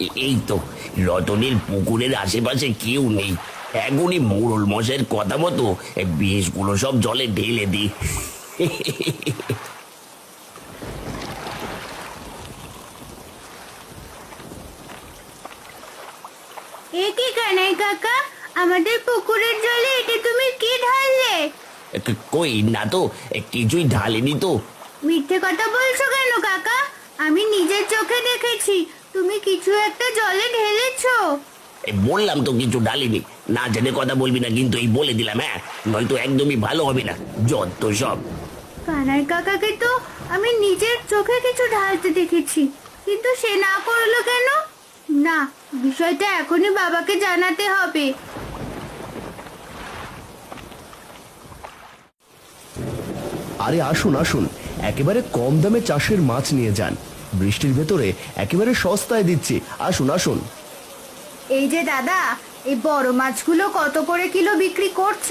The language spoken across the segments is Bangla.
এ- এই তো রতনের পুকুরের আশেপাশে কেউ নেই। এখনই মোড়ল মশাইয়ের কথা মতো এই বিষগুলো সব জলে ঢেলে দি। এ কি কানাই কাকা? আমাদের পুকুরের জলে এটা তুমি কি ঢাললে? কই না তো এ, কিছুই ঢালেনি তো। মিথ্যে কথা বলছো কেন কাকা? আমি নিজের চোখে দেখেছি। তুমি কিছু একটা জলে ঢেলেছো। এ, বললাম তো কিছু ঢালিনি। না জেনে কথা বলবি না কিন্তু এই বলে দিলাম হ্যাঁ? নয়তো একদমই ভালো হবে না যত সব। কানাই কাকাকে তো আমি নিজের চোখে কিছু ঢালতে দেখেছি কিন্তু সে না করল কেন? না বিষয়টা এখনই বাবাকে জানাতে হবে। আরে আসুন আসুন একেবারে কম দামে চাষের মাছ নিয়ে যান। বৃষ্টির ভেতরে একেবারে সস্তায় দিচ্ছি। আসুন আসুন। এই যে দাদা এই বড় মাছগুলো কত করে কিলো বিক্রি করছ?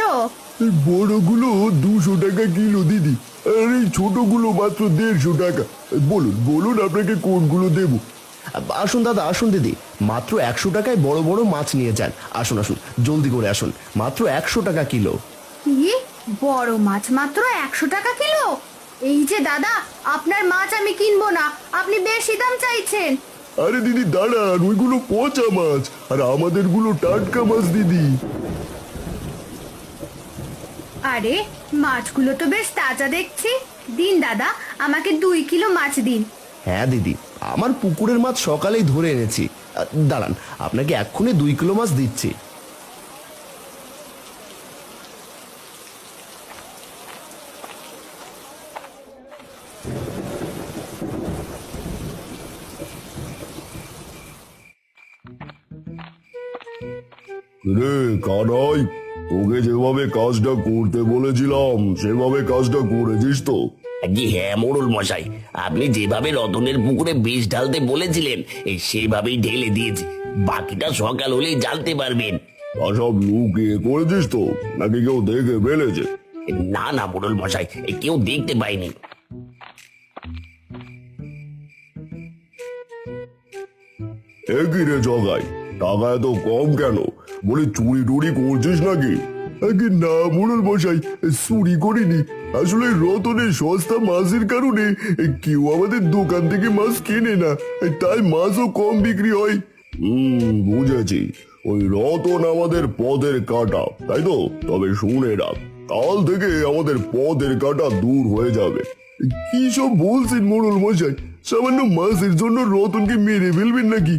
এই বড়গুলো দুশো টাকা কিলো দিদি। আর এই ছোটগুলো মাত্র দেড়শো টাকা। বলুন বলুন আপনাকে কোনগুলো দেবো? আসুন দাদা আসুন দিদি। মাত্র একশো টাকায় বড় বড় মাছ নিয়ে যান। আসুন আসুন জলদি করে আসুন। মাত্র একশো টাকা কিলো। কি বড় মাছ মাত্র একশো টাকা কিলো? এই যে দাদা আপনার মাছ আমি কিনবো না। আপনি বেশি দাম চাইছেন। আরে দিদি দাঁড়ান ওইগুলো পচা মাছ। আর আমাদেরগুলো টাটকা মাছ দিদি। আরে মাছগুলো তো বেশ তাজা দেখছি। দিন দাদা আমাকে দুই কিলো মাছ দিন। হ্যাঁ দিদি আমার পুকুরের মাছ সকালেই ধরে এনেছি। আহ, দাঁড়ান আপনাকে এক্ষুনি দুই কিলো মাছ দিচ্ছি। রে কানাই তোকে যেভাবে কাজটা করতে বলেছিলাম সেভাবে কাজটা করেছিস তো? জি হ্যাঁ মোড়ল মশাই। আপনি যেভাবে রতনের পুকুরে বিষ ঢালতে বলেছিলেন এই সেভাবেই ঢেলে দিয়েছি। বাকিটা সকাল হলেই জানতে পারবেন। সব লুকিয়ে করেছিস তো? নাকি কেউ দেখে ফেলেছে? না না মোড়ল মশাই কেউ দেখতে পায়নি। একই রে জগাই, টাকা এত কম কেন? বলে চুরি টুরি করছিস নাকি? আগে না মোড়ল মশাই, চুরি করিনি। আসলে রতনের সস্তা মাছের কারণে কেউ আমাদের দোকান থেকে মাছ কেনে না তাই মাছও কম বিক্রি হয়। হুম, বুঝেছি। ওই রতন আমাদের পদের কাটা, তাই তো? তবে শুনে রাখ, কাল থেকে আমাদের পদের কাটা দূর হয়ে যাবে। কি সব বলছেন মোড়ল মশাই? সামান্য মাসের জন্য রতনকে মেরে ফেলবেন নাকি?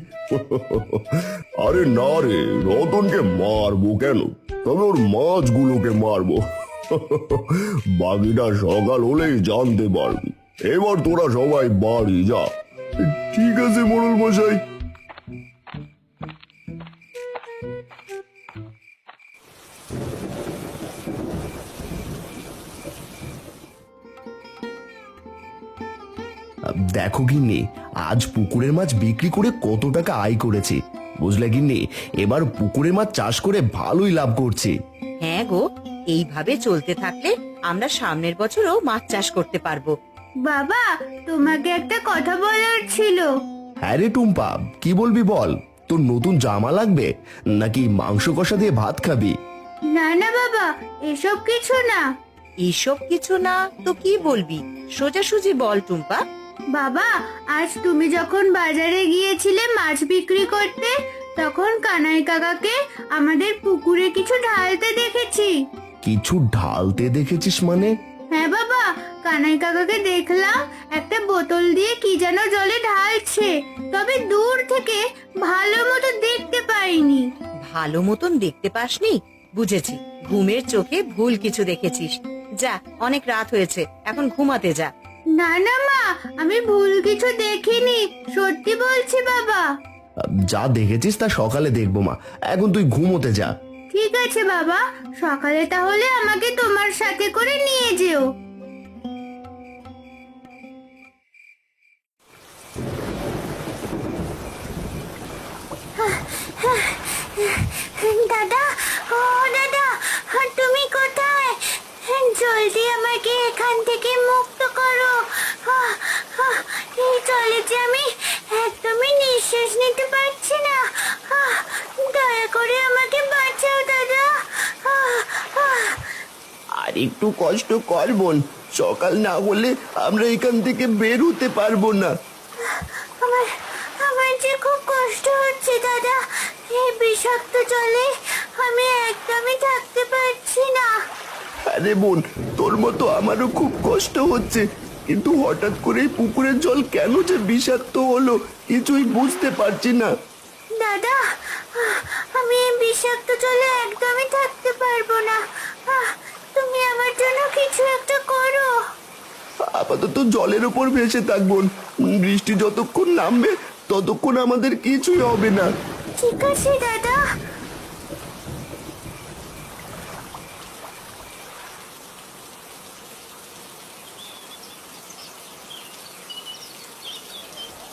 আরে না রে, রতনকে মারবো কেন? তবে ওর মাছগুলোকে মারবো। বাকিটা সকাল হলেই জানতে পারবি। এবার তোরা সবাই বাড়ি যা। ঠিক আছে মোড়ল মশাই দেখো গিন্নি আজ পুকুরের মাছ বিক্রি করে কত টাকা আয় করেছি। বুঝলে গিন্নি এবার পুকুরের মাছ চাষ করে ভালোই লাভ করছি। হ্যাঁ গো এইভাবে চলতে থাকলে আমরা সামনের বছরও মাছ চাষ করতে পারব। বাবা তোমাকে একটা কথা বলার ছিল। হ্যাঁ রে টুম্পা কি বলবি বল? তোর নতুন জামা লাগবে? নাকি মাংস কষা দিয়ে ভাত খাবি? না না বাবা এসব কিছু না। এসব কিছু না তো কি বলবি? সোজাসুজি বল টুম্পা। বাবা আজ তুমি যখন বাজারে গিয়েছিলে মাছ বিক্রি করতে তখন কানাই কাকাকে আমাদের পুকুরে কিছু ঢালতে দেখেছি। কিছু ঢালতে দেখেছিস মানে? হ্যাঁ বাবা কানাই কাকাকে দেখলাম একটা বোতল দিয়ে কি যেন জলে ঢালছে তবে দূর থেকে ভালো মতো দেখতে পাইনি। ভালো মতন দেখতে পাসনি? বুঝেছি ঘুমের চোখে ভুল কিছু দেখেছিস। যা অনেক রাত হয়েছে এখন ঘুমাতে যা। না না মা আমি ভুল কিছু দেখিনি। সত্যি বলছি বাবা। যা দেখেছিস তা সকালে দেখব মা। এখন তুই ঘুমোতে যা। ঠিক আছে বাবা। সকালে তাহলে আমাকে তোমার সাথে করে নিয়ে যেও দাদা ও দাদা তুমি কোথায় জলদি আমাকে এখান থেকে মুক্ত করো আহ, আহ, এই জলে যে আমি একদমই নিঃশ্বাস নিতে পারছি করে আমাকে বাঁচাও দাদা আহ, আহ। আর একটু কষ্ট কর বোন। সকাল না হলে আমরা এখান থেকে বের হতে পারব না। আমার আমার যে খুব কষ্ট হচ্ছে দাদা এই বিষাক্ত জলে আমি একদমই থাকতে পারছি না। আরে বোন তোর মতো আমারও খুব কষ্ট হচ্ছে। কিন্তু হঠাৎ করে পুকুরের জল কেন যে বিষাক্ত হলো কিছুই বুঝতে পারছি না। দাদা আমি এই বিষাক্ত জলে একদমই থাকতে পারব না। আহ, তুমি আমার জন্য কিছু একটা করো। আপাতত জলের ওপর ভেসে বৃষ্টি যতক্ষণ নামবে ততক্ষণ আমাদের কিছুই হবে না। ঠিক আছে দাদা।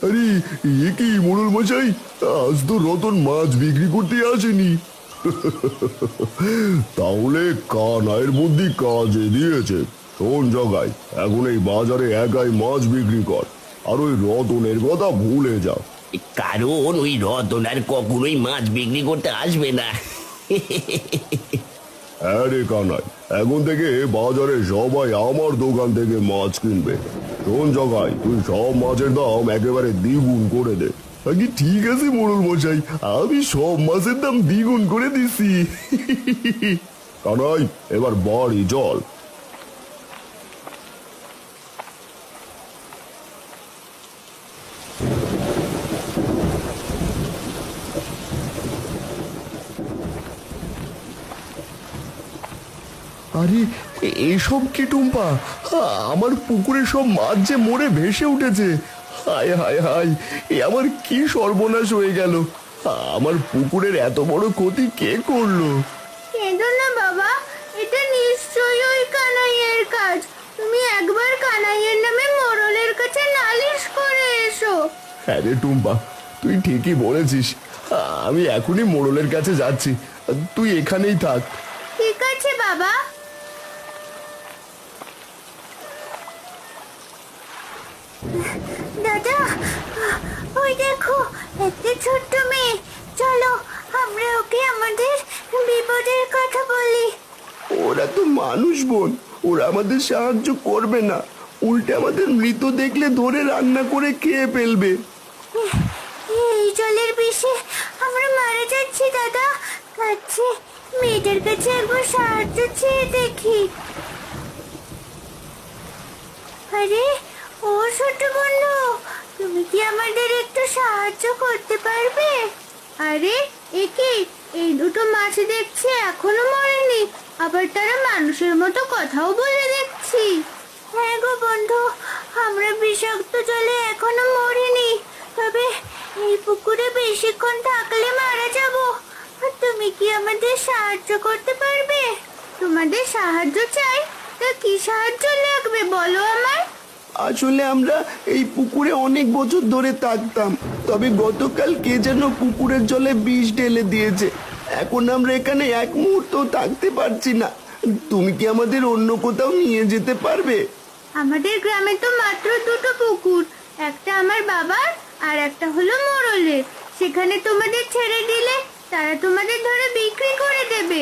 আরে এ কি মোড়ল মশাই? আজ তো রতন মাছ বিক্রি করতে আসেনি। তাহলে কানাইয়ের বুদ্ধি কাজে দিয়েছে। শোন জগাই এখন এই বাজারে একাই মাছ বিক্রি কর আর ওই রতনের কথা ভুলে যা কারণ ওই রতন আর কখনোই মাছ বিক্রি করতে আসবে না। হ্যাঁ রে কানাই এখন থেকে বাজারে সবাই আমার দোকান থেকে মাছ কিনবে। শোন জগাই তুই সব মাছের দাম একেবারে দ্বিগুণ করে দে। আগে ঠিক আছে, মোড়ল মশাই। আমি সব মাছের দাম দ্বিগুণ করে দিছি। কানাই এবার বাড়ি চল। আরে এসব কি টুম্পা? আমার পুকুরে সব মাছ যে মরে ভেসে উঠেছে। হায় হায় হায় এ আমার কি সর্বনাশ হয়ে গেল? আমার পুকুরের এত বড় ক্ষতি কে করল? কেঁদো না বাবা এটা নিশ্চয়ই ওই কানাইয়ের কাজ। তুমি একবার কানাইয়ের নামে মোড়লের কাছে নালিশ করে এসো। হ্যাঁ রে টুম্পা তুই ঠিকই বলেছিস। আমি এখনই মোড়লের কাছে যাচ্ছি। তুই এখানেই থাক। ঠিক আছে বাবা। দাদা ওই দেখো একটা ছোট্ট মেয়ে। চলো আমরা ওকে আমাদের বিপদের কথা বলি। ওরা তো মানুষ বোন ওরা আমাদের সাহায্য করবে না। উল্টে আমাদের মৃত দেখলে ধরে রান্না করে খেয়ে ফেলবে। এই জলের বিষে আমরা মারা যাচ্ছি দাদা। কাছে মেয়েটার কাছে একবার সাহায্য চেয়ে দেখি। আরে ও ছোট বন্ধু তুমি কি আমাদের একটু সাহায্য করতে পারবে? আরে, একে, এই দুটো মাছ দেখছি এখনও মরেনি, আবার তারা মানুষের মতো কথাও বলে দেখছি। হ্যাঁ গো বন্ধু, আমরা বিষাক্ত জলে এখনও মরিনি, তবে এই পুকুরে বেশিক্ষণ থাকলে মারা যাব। তুমি কি আমাদের সাহায্য করতে পারবে? তোমাদের সাহায্য চাই, তা কি সাহায্য লাগবে বলো আমার আসলে আমরা এই পুকুরে অনেক বছর ধরে থাকতাম। তবে গতকাল কে যেন পুকুরের জলে বিষ ঢেলে দিয়েছে। এখন আমরা এখানে এক মুহূর্ত থাকতে পারছি না। তুমি কি আমাদের অন্য কোথাও নিয়ে যেতে পারবে? আমাদের গ্রামে তো মাত্র দুটো পুকুর, একটা আমার বাবার আর একটা হলো মোড়লের সেখানে তোমাদের ছেড়ে দিলে তারা তোমাদের ধরে বিক্রি করে দেবে।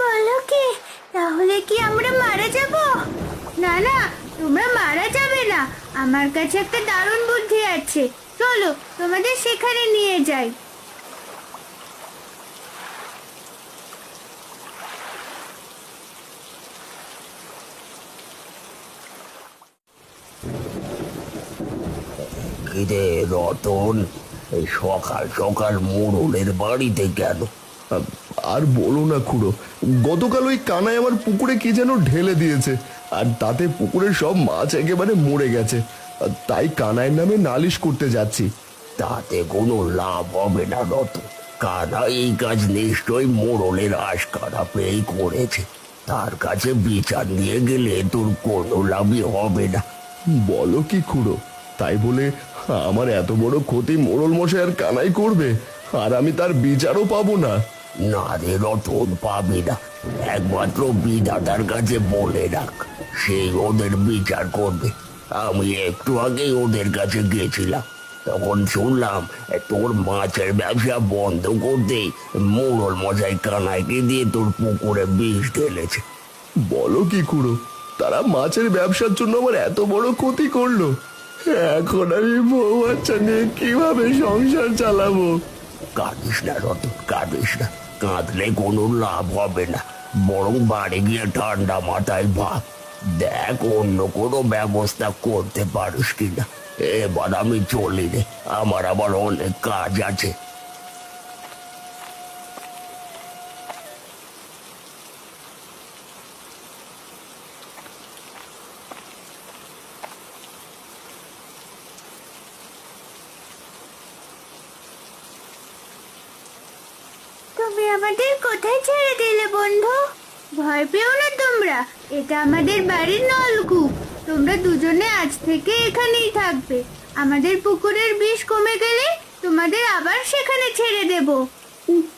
বলো কি, তাহলে কি আমরা মারা যাব? না না, তোমরা মারা যাবে না আমার কাছে একটা দারুণ বুদ্ধি আছে। চলো তোমাদের সেখানে নিয়ে যাই। কিরে রতন এই সকাল সকাল মোড়লের বাড়িতে কেন? আর বলো না খুড়ো গতকাল ওই কানায় আমার পুকুরে কি যেন ঢেলে দিয়েছে। আর তাতে পুকুরের সব মাছ একেবারে মরে গেছে। তাই কানাইয়ের নামে নালিশ করতে যাচ্ছি। তাতে কোনো লাভ হবে না রতন কানা এই কাজ নিশ্চয়ই মোড়লের আশকারা পেয়েই করেছে। তার কাছে বিচার নিয়ে গেলে তোর কোনো লাভই হবে না। বলো কি খুড়ো, তাই বলে আমার এত বড় ক্ষতি মোড়ল মশাই আর কানাই করবে, আর আমি তার বিচারও পাবো না। না রে রতন পাবি না। একমাত্র বিধাতার কাছে বলে রাখ সেই ওদের বিচার করবে। আমি একটু আগেই ওদের কাছে গেছিলাম। তখন শুনলাম তোর মাছের ব্যবসা বন্ধ করতে মোড়ল মশাই কানাইকে দিয়ে তোর পুকুরে বিষ ঢেলেছে। বলো কি খুড়ো তারা মাছের ব্যবসার জন্য আমার এত বড় ক্ষতি করল। এখন আমি বউ বাচ্চা নিয়ে কীভাবে সংসার চালাবো? কাঁদিস না রতন কাঁদিস না। কাঁদলে কোনো লাভ হবে না। বরং বাড়ি গিয়ে ঠান্ডা মাথায় ভাব দেখ, অন্য কোনো ব্যবস্থা করতে পারিস কিনা। এবার আমি চলি রে। আমার আবার অনেক কাজ আছে তুমি আমাদের কোথায় ছেড়ে দিলে বন্ধু? ভয় পেও না তোমরা। এটা আমাদের বাড়ির নলকূপ। তোমরা দুজনে আজ থেকে এখানেই থাকবে। আমাদের পুকুরের বিষ কমে গেলে তোমাদের আবার সেখানে ছেড়ে দেব।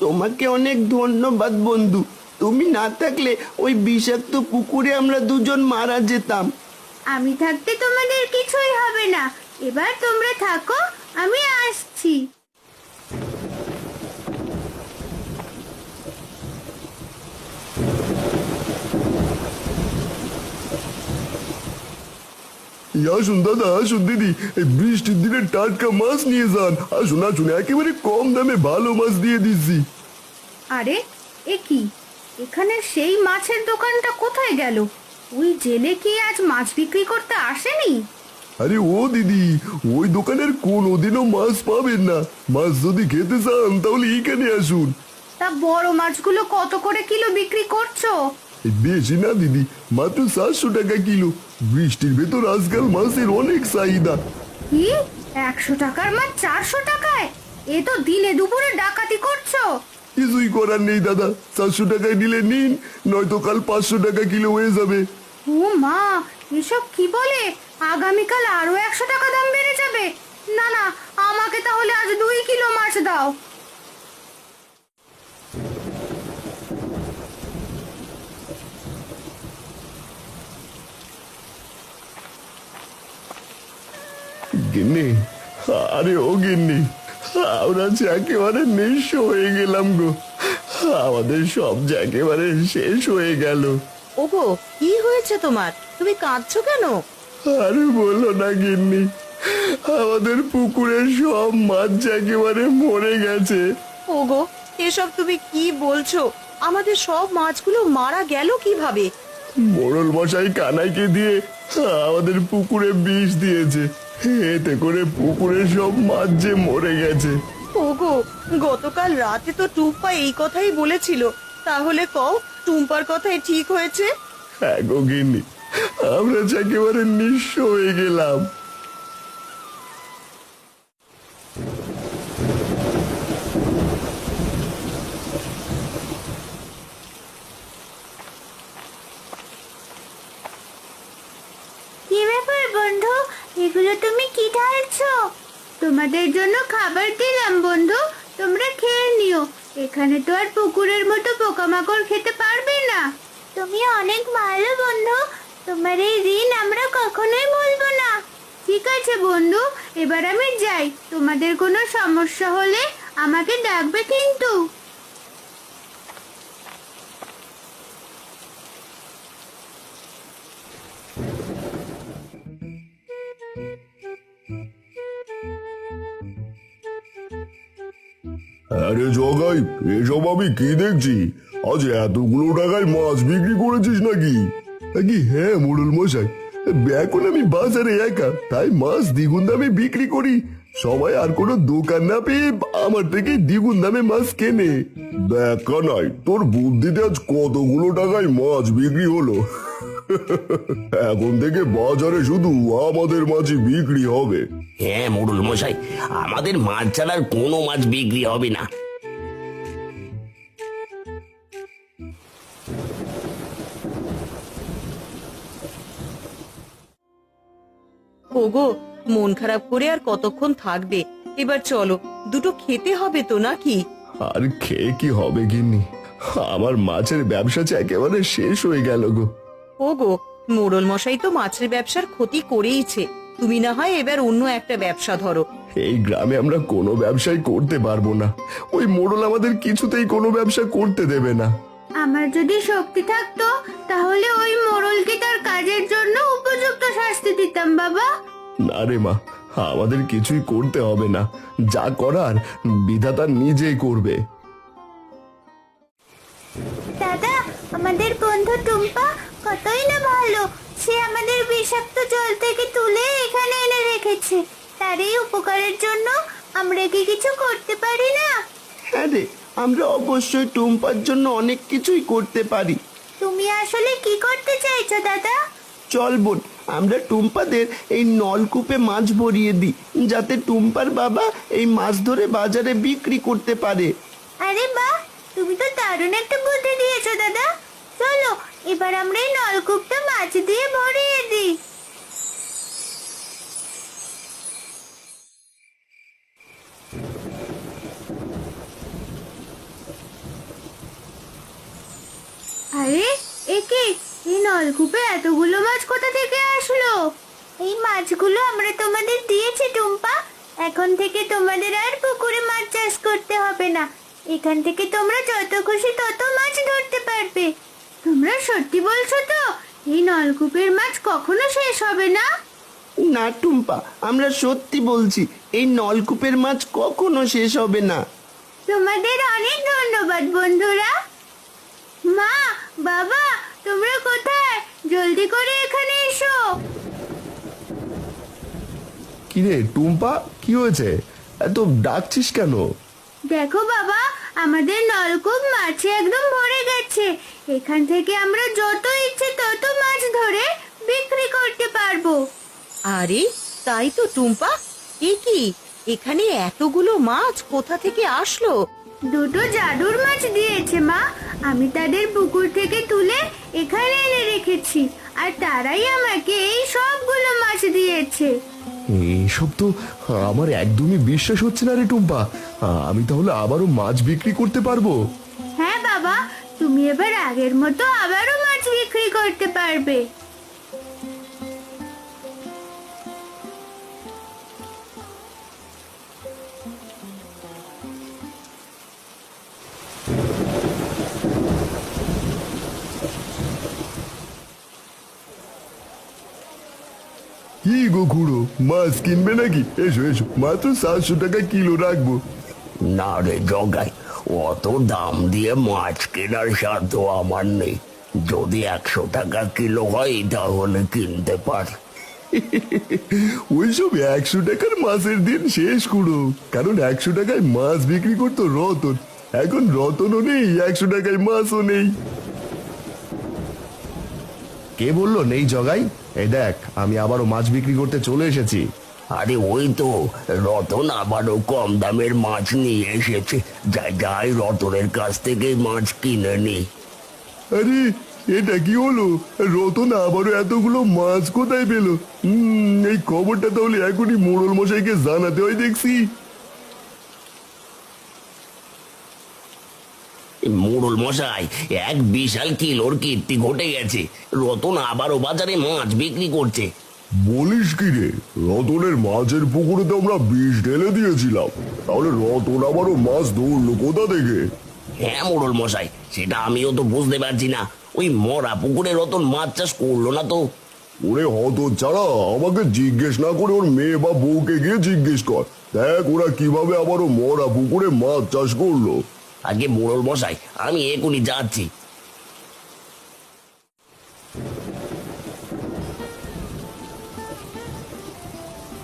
তোমাকে অনেক ধন্যবাদ বন্ধু। তুমি না থাকলে ওই বিষাক্ত পুকুরে আমরা দুজন মারা যেতাম। আমি থাকতে তোমাদের কিছুই হবে না। এবার তোমরা থাকো আমি আসছি। আসুন দাদা আসুন দিদি এই বৃষ্টির দিনে টাটকা মাছ নিয়ে যান। আসুন আসুন একেবারে কম দামে ভালো মাছ দিয়ে দিচ্ছি। আরে এ কি? এখানে সেই মাছের দোকানটা কোথায় গেল? ওই জেলে কি আজ মাছ বিক্রি করতে আসেনি? আরে ও দিদি ওই দোকানের কোনোদিনও মাছ পাবেন না। মাছ যদি খেতে চান তাহলে এখানে আসুন। তা বড় মাছগুলো কত করে কিলো বিক্রি করছ? বেশি না দিদি মাত্র সাতশো টাকা কিলো। বৃষ্টির ভেতর আজকাল মাছের অনেক চাহিদা। কি? একশো টাকার মাছ চারশো টাকায়? এ তো দিনে দুপুরে ডাকাতি করছ। কিছুই করার নেই দাদা চারশো টাকায় নিলে নিন নয়তো কাল পাঁচশো টাকা কিলো হয়ে যাবে। ও মা এসব কি বলে? আগামীকাল আরও একশো টাকা দাম বেড়ে যাবে। না না আমাকে তাহলে আজ দুই কিলো মাছ দাও। গিন্নি। আরে ও গিন্নি আমরা যে একেবারে নিঃস্ব হয়ে গেলাম গো। আমাদের সব যে একেবারে শেষ হয়ে গেল। ওগো কি হয়েছে তোমার? তুমি কাঁদছো কেন? আরে বলো না গিন্নি আমাদের পুকুরের সব মাছ যে একেবারে মরে গেছে। ওগো এসব তুমি কি বলছো? আমাদের সব মাছগুলো মারা গেল কীভাবে? মোড়ল মশাই কানাইকে দিয়ে আমাদের পুকুরে বিষ দিয়েছে। এতে করে পুকুরের সব মাছ যে মরে গেছে। ওগো গতকাল রাতে তো টুম্পা এই কথাই বলেছিল। তাহলে কও টুম্পার কথাই ঠিক হয়েছে? হ্যাঁ গো গিন্নি আমরা যে একেবারে নিঃস্ব হয়ে গেলাম কি ব্যাপার বন্ধু এগুলো তুমি কি ঢালছো তোমাদের জন্য খাবার দিলাম, বন্ধু। তোমরা খেয়ে নিও। এখানে তো আর পুকুরের মতো পোকামাকড় খেতে পারবে না। তুমি অনেক ভালো, বন্ধু। তোমার এই ঋণ আমরা কখনোই বলব না। ঠিক আছে, বন্ধু। এবার আমি যাই। তোমাদের কোনো সমস্যা হলে আমাকে ডাকবে কিন্তু। আরে জগাই, এসব আমি কি দেখছি? আজ এতগুলো টাকায় মাছ বিক্রি করেছিস নাকি? কি হ্যাঁ মোড়ল মশাই। এখন আমি বাজারে একা, তাই মাছ দ্বিগুণ দামে বিক্রি করি। সবাই আর কোনো দোকান না পেয়ে আমার থেকে দ্বিগুণ দামে মাছ কেনে। দেখা নাই, তোর বুদ্ধিতে আজ কতগুলো টাকায় মাছ বিক্রি হলো? এখন থেকে বাজারে শুধু আমাদের মাছই বিক্রি হবে। হ্যাঁ মুরুল মশাই আমাদের মাছ ছাড়ার কোনো মাছ বিক্রি হবে না। ওগো মন খারাপ করে আর কতক্ষণ থাকবে? এবার চলো দুটো খেতে হবে তো নাকি? আর খেয়ে কি হবে গিন্নি? আমার মাছের ব্যবসা যে একেবারে শেষ হয়ে গেল গো। ওগো মোড়ল মশাই তো মাছের ব্যবসার ক্ষতি করেইছে। তুমি না হয় এবার অন্য একটা ব্যবসা ধরো। এই গ্রামে আমরা কোনো ব্যবসাই করতে পারব না। ওই মোড়ল আমাদের কিছুতেই কোনো ব্যবসা করতে দেবে না। আমার যদি শক্তি থাকতো তাহলে ওই মোড়লকে তার কাজের জন্য উপযুক্ত শাস্তি দিতাম বাবা। না রে মা আমাদের কিছুই করতে হবে না। যা করার বিধাতা নিজেই করবে। দাদা আমাদের বন্ধু টুম্পা কতই না ভালো সে আমাদের বিষাক্ত জল থেকে তুলে এখানে এনে রেখেছে। তার এই উপকারের জন্য আমরা কি কিছু করতে পারি না? হ্যাঁ রে আমরা অবশ্যই টুম্পার জন্য অনেক কিছুই করতে পারি। তুমি আসলে কি করতে চাইছো দাদা? চল বোন আমরা টুম্পাদের এই নলকূপে মাছ ভরিয়ে দিই যাতে টুম্পার বাবা এই মাছ ধরে বাজারে বিক্রি করতে পারে। আরে বাহ তুমি তো দারুণ একটা বুদ্ধি দিয়েছ দাদা। চলো এবার আমরা এই নলকূপটা মাছ দিয়ে ভরিয়ে দিই। আরে, একে, এই নলকূপে এতগুলো মাছ কোথা থেকে আসলো? এই মাছগুলো আমরা তোমাদের দিয়েছি, টুম্পা। এখন থেকে তোমাদের আর পুকুরে মাছ চাষ করতে হবে না। এখান থেকে তোমরা যত খুশি তত মাছ ধরতে পারবে। তোমরা সত্যি বলছো তো এই নলকূপের মাছ কখনো শেষ হবে না? না টুম্পা আমরা সত্যি বলছি এই নলকূপের মাছ কখনো শেষ হবে না। তোমাদের অনেক ধন্যবাদ বন্ধুরা। মা বাবা তোমরা কোথায়? জলদি করে এখানে এসো। কিরে টুম্পা কি হয়েছে? এত ডাকছিস কেন? দেখো বাবা আমাদের নলকূপ মাছে একদম ভরে গেছে। এখান থেকে আমরা যত ইচ্ছে তত মাছ ধরে বিক্রি করতে পারব। আরে তাই তো টুম্পা। এ কি? এখানে এতগুলো মাছ কোথা থেকে আসলো? দুটো জাদুর মাছ দিয়েছে মা। আমি তাদের পুকুর থেকে তুলে এখানে এনে রেখেছি। আর তারাই আমাকে এই সবগুলো মাছ দিয়েছে। এসব তো, আমার একদমই বিশ্বাস হচ্ছে না রে টুম্পা। আমি তাহলে আবারও মাছ বিক্রি করতে পারব? হ্যাঁ বাবা, তুমি এবার আগের মতো আবারও মাছ বিক্রি করতে পারবে। কি গো খুড়ো মাছ কিনবে নাকি? এসো এসো মাত্র সাতশো টাকা কিলো রাখব। না রে জগাই অত দাম দিয়ে মাছ কেনার সাধ্য আমার নেই। যদি একশো টাকা কিলো হয় তাহলে কিনতে পারি। ওইসব একশো টাকার মাছের দিন শেষ কুড়ো কারণ একশো টাকায় মাছ বিক্রি করতো রতন। এখন রতনও নেই একশো টাকায় মাছও নেই। কে বলল নেই জগাই? এই দেখ আমি আবারও মাছ বিক্রি করতে চলে এসেছি। আরে ওই তো রতন আবারও কম দামের মাছ নিয়ে এসেছে। যাই যাই রতনের কাছ থেকে মাছ কিনে নি। আরে এটা কি হলো? রতন আবারও এতগুলো মাছ কোথায় পেল? হুম এই খবরটা তাহলে এখনই মোড়ল মশাইকে জানাতে হয় দেখছি। মোড়ল মশাই এক বিশাল কিলোর কীর্তি ঘটে গেছে। রতন আবারও বাজারে মাছ বিক্রি করছে। বলিস কি রে? রতনের মাছের পুকুরে তো আমরা বিষ ঢেলে দিয়েছিলাম। তাহলে রতন আবারও মাছ ধরলো কোথা থেকে? হ্যাঁ মোড়ল মশাই সেটা আমিও তো বুঝতে পারছি না। ওই মরা পুকুরে রতন মাছ চাষ করল না তো। ওরে হত ছাড়া আমাকে জিজ্ঞেস না করে ওর মেয়ে বা বউকে গিয়ে জিজ্ঞেস কর। দেখ ওরা কীভাবে আবারও মরা পুকুরে মাছ চাষ করল। আগে মোড়ল মশাই আমি এখনই যাচ্ছি।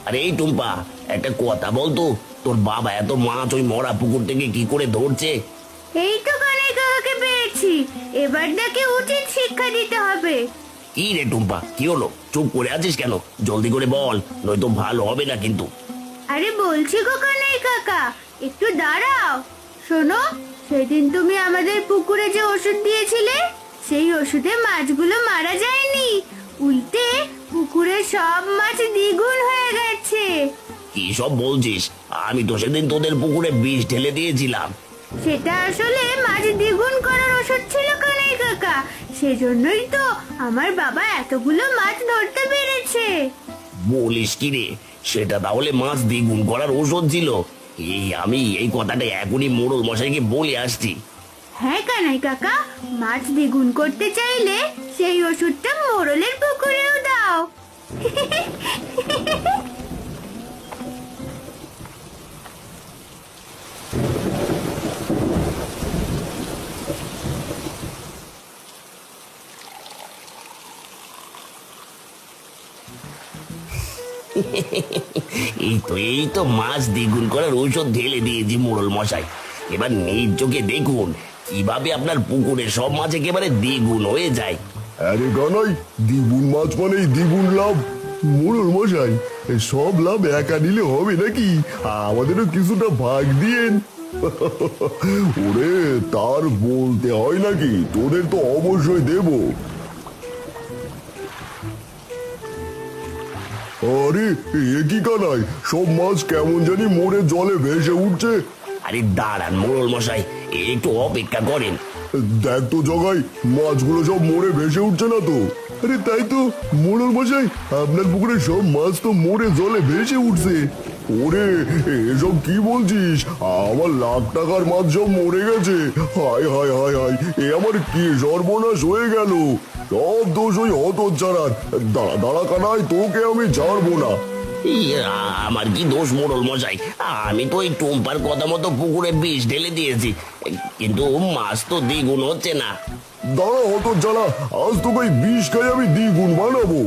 আরে এই টুম্পা একটা কথা বলতো তোর বাবা এত মাছ ওই মরা পুকুর থেকে কি করে ধরছে? এই তো কানাই কাকাকে পেয়েছি এবার তাকে উচিত শিক্ষা দিতে হবে। কি রে টুম্পা কি হলো? চুপ করে আছিস কেন? জলদি করে বল নয়তো ভালো হবে না কিন্তু। আরে বলছি গো কানাই কাকা একটু দাঁড়াও। শোনো সেদিন তুমি আমাদের পুকুরে যে ওষুধ দিয়েছিলে সেই ওষুধে মাছগুলো মারা যায়নি। উল্টে পুকুরে সব মাছ দ্বিগুণ হয়ে গেছে। কি সব বলছিস? আমি তো সেদিন তোদের পুকুরে বিষ ঢেলে দিয়েছিলাম। সেটা আসলে মাছ দ্বিগুণ করার ওষুধ ছিল কানাই কাকা। সেজন্যই তো আমার বাবা এতগুলো মাছ ধরতে পেরেছে। বলিস কি রে? সেটা তাহলে মাছ দ্বিগুণ করার ওষুধ ছিল। এই আমি এই কথাটা এখনই মোড়ল মশাইকে বলে আসছি। হ্যাঁ কানাই কাকা, মাছ দ্বিগুণ করতে চাইলে সেই ওষুধটা মোড়লের পুকুরেও দাও। এই তো এই তো মাছ দ্বিগুণ করার ঔষধ ঢেলে দিয়েছি মোড়ল মশাই। এবার নিজ চোখে দেখুন, কীভাবে আপনার পুকুরে সব মাছ একেবারে দ্বিগুণ হয়ে যায়। আরে গানাই দ্বিগুণ মাছ মানেই দ্বিগুণ লাভ। মোড়ল মশাই সব লাভ একা নিলে হবে নাকি? আমাদেরও কিছুটা ভাগ দিয়েন। ওরে, তার বলতে হয় নাকি? তোদের তো অবশ্যই দেবো। আরে এ কি কানাই সব মাছ কেমন জানি মোড়ে জলে ভেসে উঠছে। আরে দাঁড়ান মোড়ল মশাই একটু অপেক্ষা করেন। দেখ তো জগাই মাছগুলো সব মোড়ে ভেসে উঠছে না তো। আরে তাই তো মোড়ল মশাই আপনার পুকুরে সব মাছ তো মোড়ে জলে ভেসে উঠছে। ওরে এসব কি বলছিস? আমার লাখ টাকার মাছ সব মরে গেছে। হায় হায় হায় হায় এ আমার কি সর্বনাশ হয়ে গেল? সব দোষ ওই হত ছাড়ার দাঁড়া দাঁড়া কানাই তোকে আমি ছাড়বো না। আমার কি দোষ মোড়ল মশাই? আমি তো ওই টুম্পার কথা মতো পুকুরে বিষ ঢেলে দিয়েছি। কিন্তু মাছ তো দ্বিগুণ হচ্ছে না। দাঁড়া হত ছাড়া আজ তোকে বিষ খাই আমি দ্বিগুণ বানাবো।